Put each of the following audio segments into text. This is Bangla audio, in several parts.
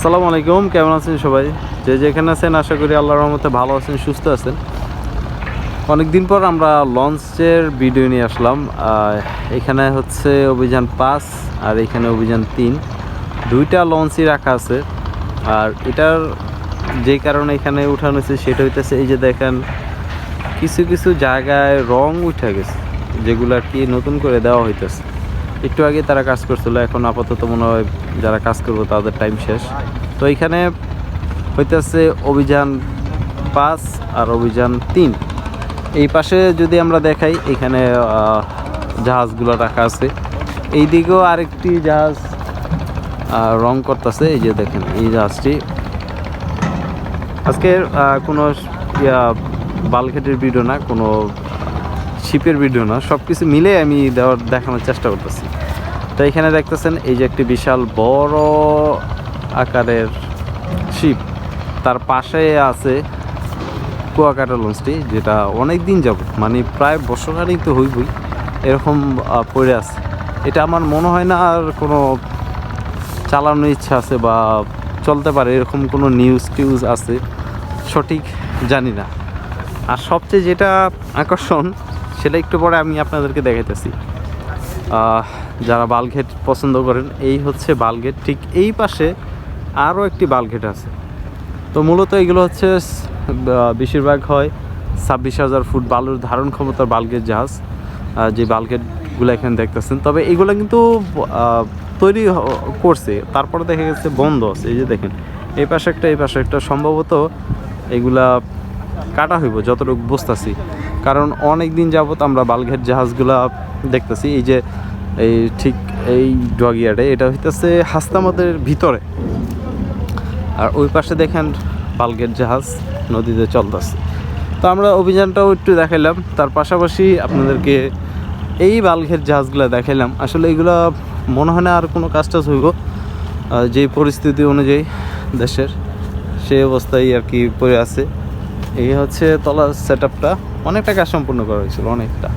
আসসালামু আলাইকুম, কেমন আছেন সবাই? যে যেখানে আছেন, আশা করি আল্লাহর রহমতে ভালো আছেন, সুস্থ আছেন। অনেকদিন পর আমরা লঞ্চের ভিডিও নিয়ে আসলাম। এখানে হচ্ছে অভিযান পাঁচ আর এখানে অভিযান তিন। দুইটা লঞ্চই রাখা আছে। আর এটার যে কারণে এখানে উঠানো হয়েছে, সেটা হইতেছে এই যে দেখেন, কিছু কিছু জায়গায় রং উঠে গেছে, যেগুলো আর কি নতুন করে দেওয়া হইতেছে। একটু আগে তারা কাজ করছিল, এখন আপাতত মনে হয় যারা কাজ করব তাদের টাইম শেষ। তো এখানে হইতেছে অভিযান পাঁচ আর অভিযান তিন। এই পাশে যদি আমরা দেখাই, এখানে জাহাজগুলো রাখা আছে। এই দিকেও আরেকটি জাহাজ রং করতেছে, এই যে দেখেন, এই জাহাজটি। আজকে কোনো বালঘেটের ভিডিও না, কোনো শিপের ভিডিও না সব কিছু মিলে আমি দেওয়ার, দেখানোর চেষ্টা করতেছি। তো এখানে দেখতেছেন, এই যে একটি বিশাল বড় আকারের শিপ। তার পাশে আছে কুয়াকাটা লঞ্চটি, যেটা অনেক দিন যাব মানে প্রায় বছরখানিক তো হইবই, এরকম পড়ে আছে। এটা আমার মনে হয় না আর কোনো চালানোর ইচ্ছা আছে বা চলতে পারে, এরকম কোনো নিউজ টিউজ আছে, সঠিক জানি না। আর সবচেয়ে যেটা আকর্ষণ সেটা একটু পরে আমি আপনাদেরকে দেখাইতেছি। যারা বালঘেট পছন্দ করেন, এই হচ্ছে বালঘেট। ঠিক এই পাশে আরও একটি বালঘেট আছে। তো মূলত এগুলো হচ্ছে বেশিরভাগ হয় ছাব্বিশ হাজার ফুট বালুর ধারণ ক্ষমতার বালগেট জাহাজ যে বালগেটগুলো এখানে দেখতেছেন। তবে এগুলো কিন্তু তৈরি করছে। তারপরে দেখা গেছে বন্ধ আছে। এই যে দেখেন, এই পাশে একটা, এই পাশে একটা। সম্ভবত এগুলা কাটা হইব, যতটুকু বুঝতেছি। কারণ অনেক দিন যাবত আমরা বালঘেট জাহাজগুলা দেখতেছি, এই যে এই ঠিক এই ডগিয়ার্ডে এটা হইতেছে হাস্তামাদের ভিতরে। আর ওই পাশে দেখেন পালগেট জাহাজ নদীতে চলতেছে। তো আমরা অভিযানটাও একটু দেখাইলাম, তার পাশাপাশি আপনাদেরকে এই বালঘের জাহাজগুলো দেখাইলাম। আসলে এগুলো মনে হয় না আর কোনো কাজ টাজ হইব। যে পরিস্থিতি অনুযায়ী দেশের সেই অবস্থায় আর কি পড়ে আছে। এই হচ্ছে তলার সেট আপটা অনেকটা কাজ সম্পূর্ণ করা হয়েছিল, অনেকটা।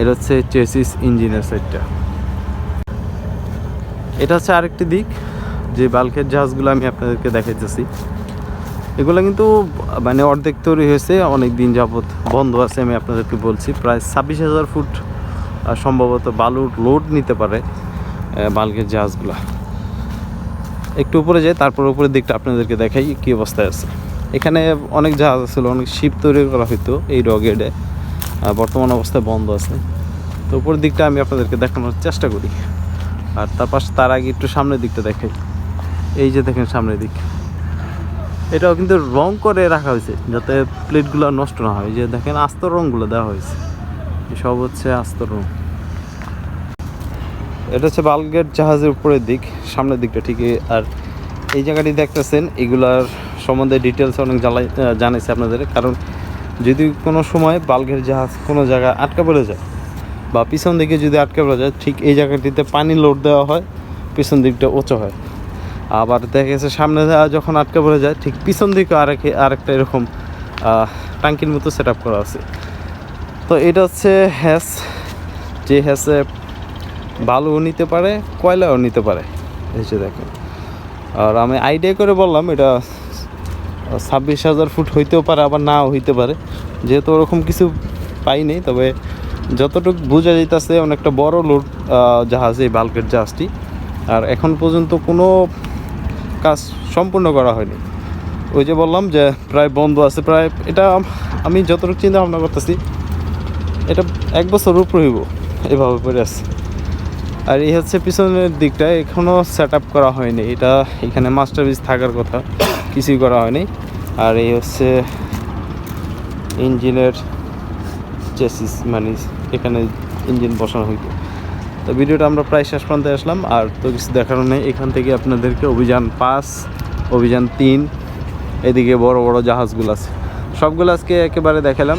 এটা হচ্ছে চেসিস ইঞ্জিনের সাইডটা এটা হচ্ছে আরেকটি দিক, যে বাল্কের জাহাজগুলো আমি আপনাদেরকে দেখাইতেছি। এগুলো কিন্তু মানে অর্ধেক তৈরি হয়েছে অনেক দিন যাবত বন্ধ আছে আমি আপনাদেরকে বলছি। প্রায় ছাব্বিশ হাজার ফুট সম্ভবত বালুর লোড নিতে পারে বাল্কের জাহাজগুলো। একটু উপরে যাই, তারপর উপরের দিকটা আপনাদেরকে দেখাই কী অবস্থায় আছে। এখানে অনেক জাহাজ ছিল, অনেক শিপ তৈরি করা হতো এই রগেডে বর্তমান অবস্থায় বন্ধ আছে। তো উপরের দিকটা আমি আপনাদেরকে দেখানোর চেষ্টা করি। আর তার পাশে, তার আগে একটু সামনের দিকটা দেখাই। এই যে দেখেন সামনের দিক। এটাও কিন্তু রং করে রাখা হয়েছে, যাতে প্লেটগুলো নষ্ট না হয়। যে দেখেন, আস্ত রঙগুলো দেওয়া হয়েছে। সব হচ্ছে আস্ত রং। এটা হচ্ছে বালগেট জাহাজের উপরের দিক, সামনের দিকটা ঠিকই। আর এই জায়গাটি দেখতেছেন, এগুলার সম্বন্ধে ডিটেলস অনেক জ্বালাই জানাইছে আপনাদের কারণ যদি কোনো সময় বালগেট জাহাজ কোনো জায়গায় আটকা পড়ে যায় বা পিছন দিকে যদি আটকে পড়ে যায়, ঠিক এই জায়গাটিতে পানি লোড দেওয়া হয়, পিছন দিকটা উঁচু হয়। আবার দেখা গেছে সামনে যখন আটকে পড়ে যায়, ঠিক পিছন দিকে আরেক, আরেকটা এরকম টাঙ্কির মতো সেট করা আছে। তো এটা হচ্ছে হ্যাস, যে হ্যাসে বালুও নিতে পারে, কয়লাও নিতে পারে। এই যে দেখেন। আর আমি আইডিয়া করে বললাম, এটা ছাব্বিশ হাজার ফুট হইতেও পারে, আবার নাও হইতে পারে। যেহেতু ওরকম কিছু পাইনি তবে যতটুকু বোঝা যাইতেছে, অনেকটা বড় লোড জাহাজ এই বাল্কের জাহাজটি। আর এখন পর্যন্ত কোনো কাজ সম্পূর্ণ করা হয়নি। ওই যে বললাম যে, প্রায় বন্ধ আছে, প্রায় এটা আমি যতটুকু চিন্তা ভাবনা করতেছি, এটা এক বছর উপরে হইব, এভাবে পড়ে আছে। আর এই হচ্ছে পিছনের দিকটা এখনও সেট আপ করা হয়নি। এটা এখানে মাস্টার পিস থাকার কথা। কিছুই করা হয়নি। আর এই হচ্ছে ইঞ্জিনের চেসিস মানে এখানে ইঞ্জিন বসানো হইতো। তো ভিডিওটা আমরা প্রায় শেষ প্রান্তে আসলাম, আর তো কিছু দেখানো নেই। এখান থেকে আপনাদেরকে অভিযান পাঁচ, অভিযান তিন, এদিকে বড় বড় জাহাজগুলো আছে। সবগুলো আজকে একেবারে দেখালাম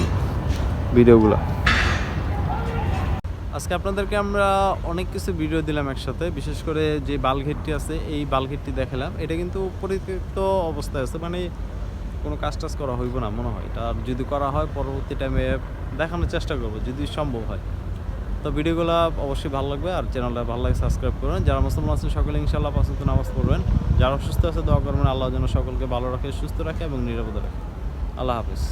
ভিডিওগুলো। আজকে আপনাদেরকে আমরা অনেক কিছু ভিডিও দিলাম একসাথে। বিশেষ করে যে বালঘেটটি আছে, এই বালঘেটটি দেখালাম। এটা কিন্তু পরিত্যক্ত অবস্থায় আছে মানে কোনো কাজ টাজ করা হইব না, মনে হয়। আর যদি করা হয়, পরবর্তী টাইমে দেখানোর চেষ্টা করব, যদি সম্ভব হয়। তো ভিডিওগুলো অবশ্যই ভালো লাগবে, আর চ্যানেলটা ভালো লাগে সাবস্ক্রাইব করবেন। যারা মুসলমান আছেন, সকলে ইনশাল্লাহ পছন্দ নামাজ পড়বেন। যারা অসুস্থ আছে, দোয়া করবেন। আল্লাহ যেন সকলকে ভালো রাখে, সুস্থ রাখে এবং নিরাপদে রাখে। আল্লাহ হাফিজ।